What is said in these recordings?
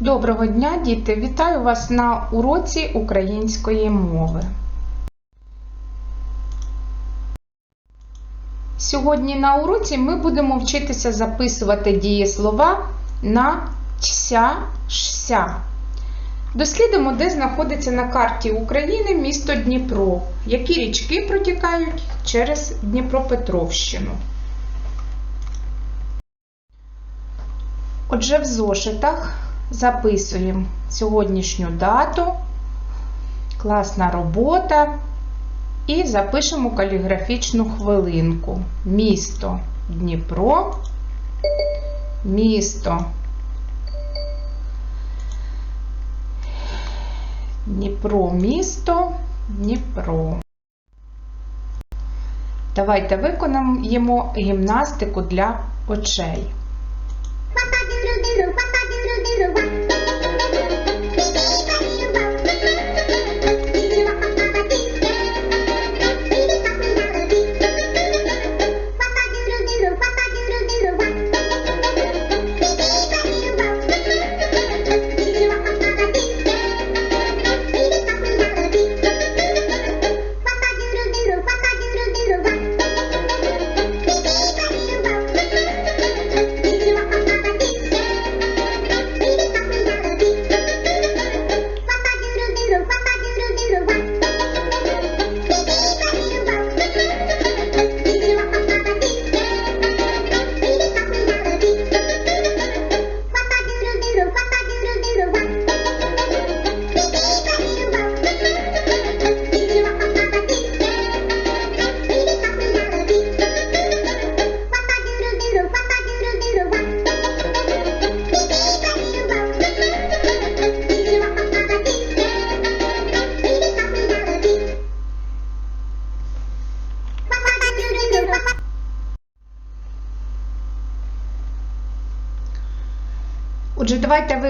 Доброго дня, діти! Вітаю вас на уроці української мови. Сьогодні на уроці ми будемо вчитися записувати дієслова на тся, шся. Дослідимо, де знаходиться на карті України місто Дніпро, які річки протікають через Дніпропетровщину. Отже, в зошитах записуємо сьогоднішню дату, класна робота і запишемо каліграфічну хвилинку. Місто Дніпро, місто Дніпро, місто, Дніпро. Давайте виконаємо гімнастику для очей.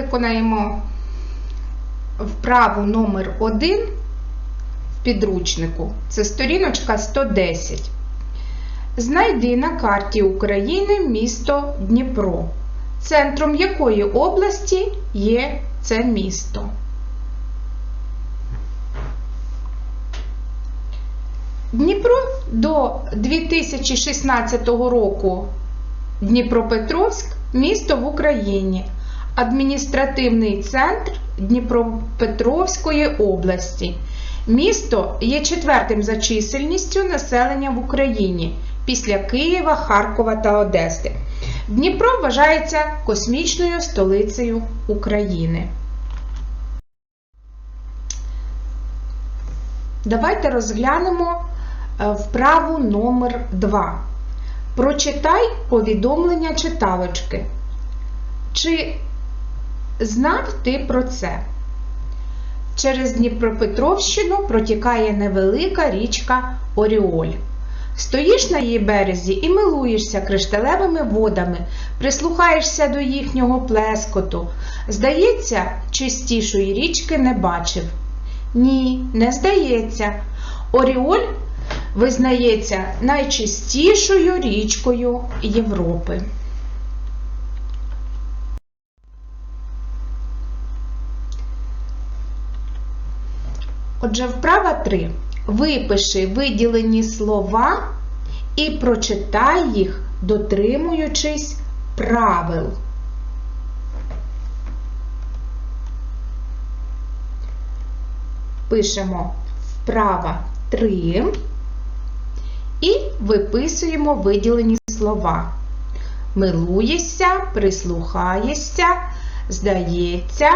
Виконаємо вправу номер 1 в підручнику. Це сторіночка 110. Знайди на карті України місто Дніпро. Центром якої області є це місто? Дніпро до 2016 року Дніпропетровськ місто в Україні, адміністративний центр Дніпропетровської області. Місто є четвертим за чисельністю населення в Україні після Києва, Харкова та Одеси. Дніпро вважається космічною столицею України. Давайте розглянемо е, вправу номер 2. Прочитай повідомлення читалочки. Чи знав ти про це? Через Дніпропетровщину протікає невелика річка Оріоль. Стоїш на її березі і милуєшся кришталевими водами, прислухаєшся до їхнього плескоту. Здається, чистішої річки не бачив. Ні, не здається. Оріоль визнається найчистішою річкою Європи. Отже, вправа 3. Випиши виділені слова і прочитай їх, дотримуючись правил. Пишемо вправа 3 і виписуємо виділені слова. Милуєшся, прислухаєшся, здається,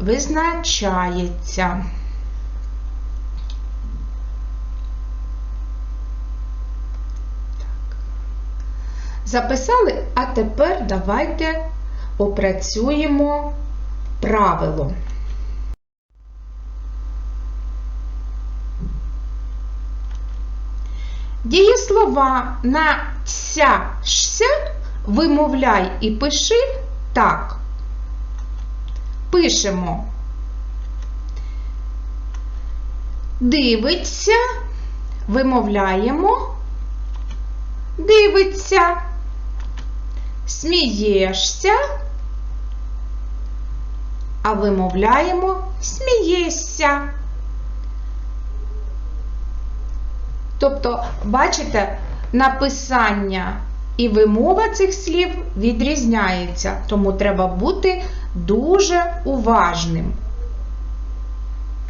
визначається. Записали, а тепер давайте опрацюємо правило. Дієслова на ся ся вимовляй і пиши так. Пишемо. Дивиться, вимовляємо, дивиться, смієшся, а вимовляємо смієшся. Тобто, бачите, написання і вимова цих слів відрізняється, тому треба бути дуже уважним.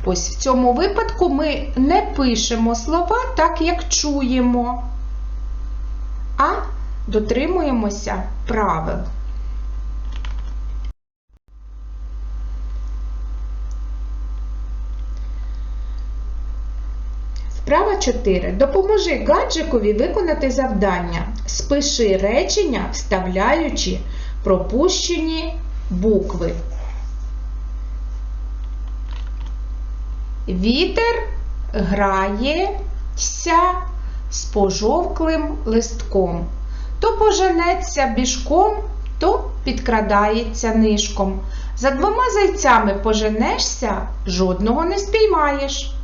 Ось в цьому випадку ми не пишемо слова так, як чуємо, а дотримуємося правил. Вправа 4. Допоможи гаджикові виконати завдання. Спиши речення, вставляючи пропущені букви. Вітер грається з пожовклим листком. То поженеться біжком, то підкрадається нишком. За двома зайцями поженешся, жодного не спіймаєш.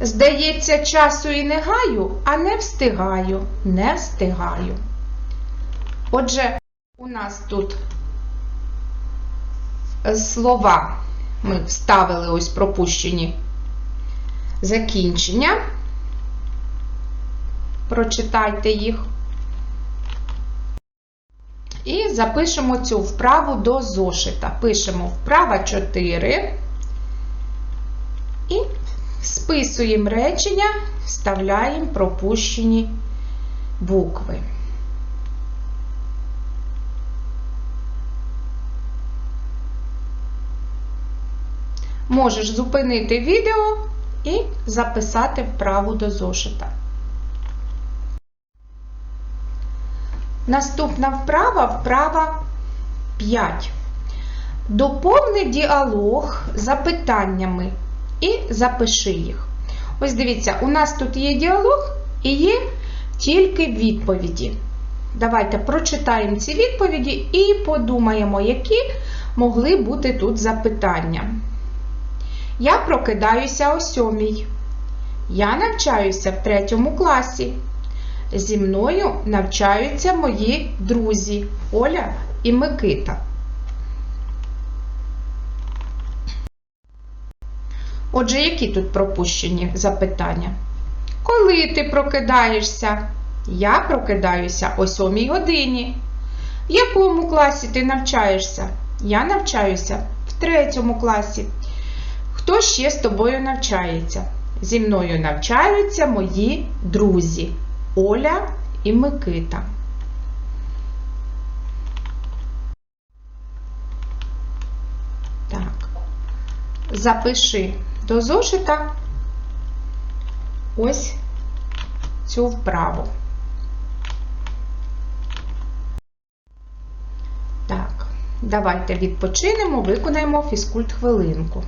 Здається, часу і не гаю, а не встигаю, не встигаю. Отже, у нас тут слова ми вставили ось пропущені закінчення. Прочитайте їх. І запишемо цю вправу до зошита. Пишемо вправа 4 і списуємо речення, вставляємо пропущені букви. Можеш зупинити відео і записати вправу до зошита. Наступна вправа вправа 5. Доповни діалог запитаннями і запиши їх. Ось дивіться, у нас тут є діалог і є тільки відповіді. Давайте прочитаємо ці відповіді і подумаємо, які могли бути тут запитання. Я прокидаюся о сьомій. Я навчаюся в третьому класі. Зі мною навчаються мої друзі Оля і Микита. Отже, які тут пропущені запитання? Коли ти прокидаєшся? Я прокидаюся о 7 годині. В якому класі ти навчаєшся? Я навчаюся в третьому класі. Хто ще з тобою навчається? Зі мною навчаються мої друзі Оля і Микита. Так. Запиши до зошита ось цю вправу. Так, давайте відпочинемо, виконаємо фізкульт хвилинку.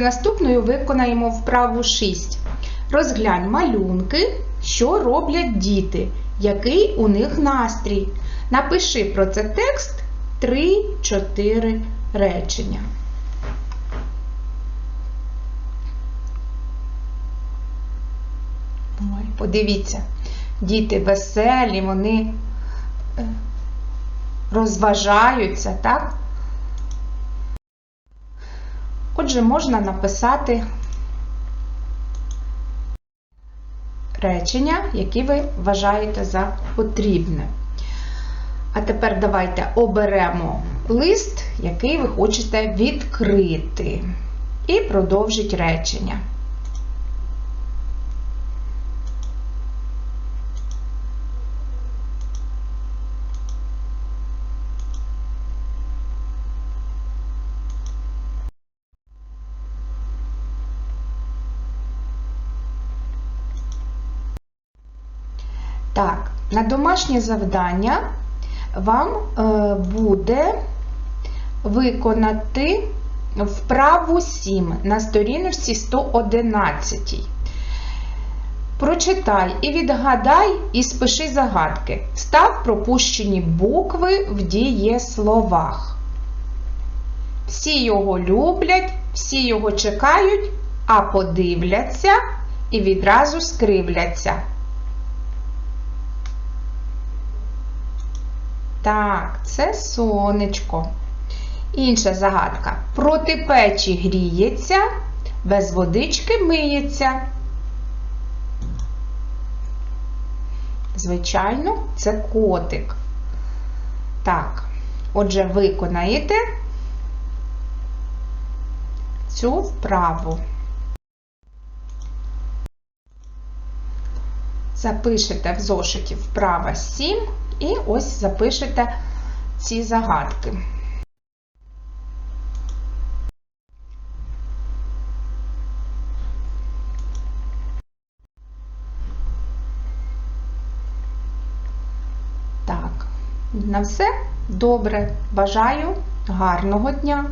Наступною виконаємо вправу 6. Розглянь малюнки, що роблять діти, який у них настрій. Напиши про це текст 3-4 речення. Ой, подивіться, діти веселі, вони е, розважаються, так? Отже, можна написати речення, які ви вважаєте за потрібне. А тепер давайте оберемо лист, який ви хочете відкрити. І продовжить речення. Так, на домашнє завдання вам е, буде виконати вправу 7 на сторіночці 111. Прочитай і відгадай, і спиши загадки. Став пропущені букви в дієсловах. Всі його люблять, всі його чекають, а подивляться і відразу скривляться. Так, це сонечко. Інша загадка. Проти печі гріється, без водички миється. Звичайно, це котик. Так, отже, виконаєте цю вправу. Запишете в зошиті вправа 7 і ось запишете ці загадки. Так, на все добре. Бажаю гарного дня!